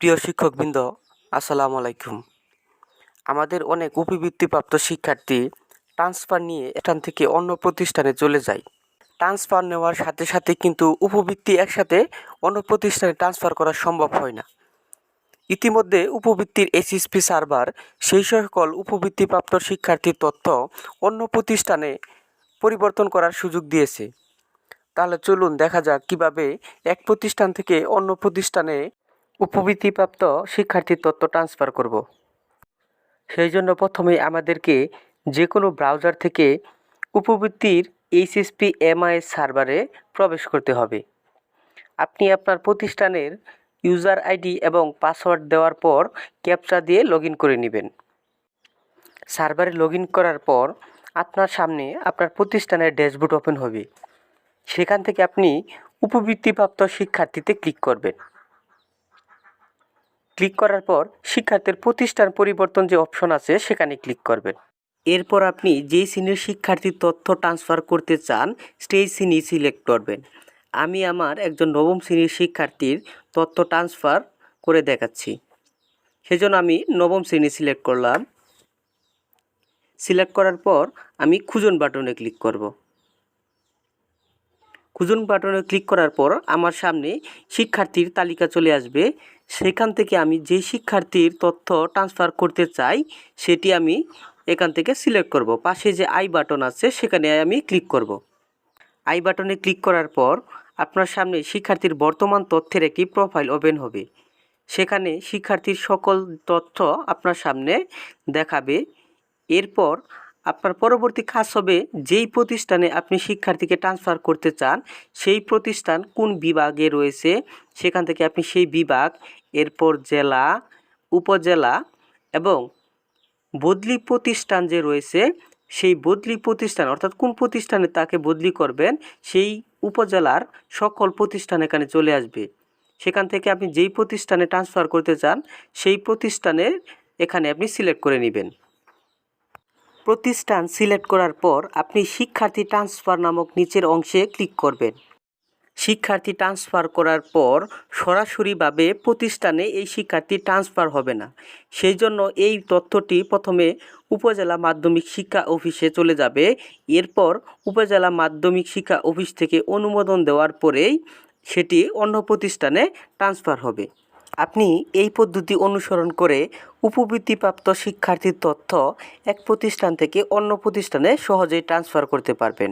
প্রিয় শিক্ষকবৃন্দ, আসসালামু আলাইকুম। আমাদের অনেক উপবৃত্তিপ্রাপ্ত শিক্ষার্থী ট্রান্সফার নিয়ে এখান থেকে অন্য প্রতিষ্ঠানে চলে যায়। ট্রান্সফার নেওয়ার সাথে সাথে কিন্তু উপবৃত্তি একসাথে অন্য প্রতিষ্ঠানে ট্রান্সফার করা সম্ভব হয় না। ইতিমধ্যে উপবৃত্তির এসএসপি সার্ভার সেই সকল উপবৃত্তিপ্রাপ্ত শিক্ষার্থীর তথ্য অন্য প্রতিষ্ঠানে পরিবর্তন করার সুযোগ দিয়েছে। তাহলে চলুন দেখা যাক কীভাবে এক প্রতিষ্ঠান থেকে অন্য প্রতিষ্ঠানে উপবৃত্তিপ্রাপ্ত শিক্ষার্থীর তথ্য ট্রান্সফার করব। সেই জন্য প্রথমে আমাদেরকে যে কোনো ব্রাউজার থেকে উপবৃত্তির এইচএসপি এমআইএস সার্ভারে প্রবেশ করতে হবে। আপনি আপনার প্রতিষ্ঠানের ইউজার আইডি এবং পাসওয়ার্ড দেওয়ার পর ক্যাপচা দিয়ে লগ করে নেবেন। সার্ভারে লগ করার পর আপনার সামনে আপনার প্রতিষ্ঠানের ড্যাশবোর্ড ওপেন হবে। সেখান থেকে আপনি উপবৃত্তিপ্রাপ্ত শিক্ষার্থীতে ক্লিক করবেন। ক্লিক করার পর শিক্ষার্থীর প্রতিষ্ঠান পরিবর্তন যে অপশন আছে সেখানে ক্লিক করবেন। এরপর আপনি যেই শ্রেণির শিক্ষার্থীর তথ্য ট্রান্সফার করতে চান, সেই শ্রেণি সিলেক্ট করবেন। আমি আমার একজন নবম শ্রেণির শিক্ষার্থীর তথ্য ট্রান্সফার করে দেখাচ্ছি। সেজন্য আমি নবম শ্রেণি সিলেক্ট করলাম। সিলেক্ট করার পর আমি খুঁজন বাটনে ক্লিক করব। খুঁজুন বাটনে ক্লিক করার পর আমার সামনে শিক্ষার্থীর তালিকা চলে আসবে। সেখান থেকে আমি যে শিক্ষার্থীর তথ্য ট্রান্সফার করতে চাই, সেটি আমি এখান থেকে সিলেক্ট করব। পাশে যে আই বাটন আছে, সেখানে আমি ক্লিক করব। আই বাটনে ক্লিক করার পর আপনার সামনে শিক্ষার্থীর বর্তমান তথ্যের একটি প্রোফাইল ওপেন হবে। সেখানে শিক্ষার্থীর সকল তথ্য আপনার সামনে দেখাবে। এরপর আপনার পরবর্তী কাজ হবে যেই প্রতিষ্ঠানে আপনি শিক্ষার্থীকে ট্রান্সফার করতে চান, সেই প্রতিষ্ঠান কোন বিভাগে রয়েছে, সেখান থেকে আপনি সেই বিভাগ, এরপর জেলা, উপজেলা এবং বদলি প্রতিষ্ঠান যে রয়েছে, সেই বদলি প্রতিষ্ঠান, অর্থাৎ কোন প্রতিষ্ঠানে তাকে বদলি করবেন, সেই উপজেলার সকল প্রতিষ্ঠান এখানে চলে আসবে। সেখান থেকে আপনি যেই প্রতিষ্ঠানে ট্রান্সফার করতে চান, সেই প্রতিষ্ঠানের এখানে আপনি সিলেক্ট করে নেবেন। প্রতিষ্ঠান সিলেক্ট করার পর আপনি শিক্ষার্থী ট্রান্সফার নামক নিচের অংশে ক্লিক করবেন। শিক্ষার্থী ট্রান্সফার করার পর সরাসরিভাবে প্রতিষ্ঠানে এই শিক্ষার্থী ট্রান্সফার হবে না। সেই জন্য এই তথ্যটি প্রথমে উপজেলা মাধ্যমিক শিক্ষা অফিসে চলে যাবে। এরপর উপজেলা মাধ্যমিক শিক্ষা অফিস থেকে অনুমোদন দেওয়ার পরেই সেটি অন্য প্রতিষ্ঠানে ট্রান্সফার হবে। আপনি এই পদ্ধতি অনুসরণ করে উপবৃত্তিপ্রাপ্ত শিক্ষার্থীর তথ্য এক প্রতিষ্ঠান থেকে অন্য প্রতিষ্ঠানে সহজেই ট্রান্সফার করতে পারবেন।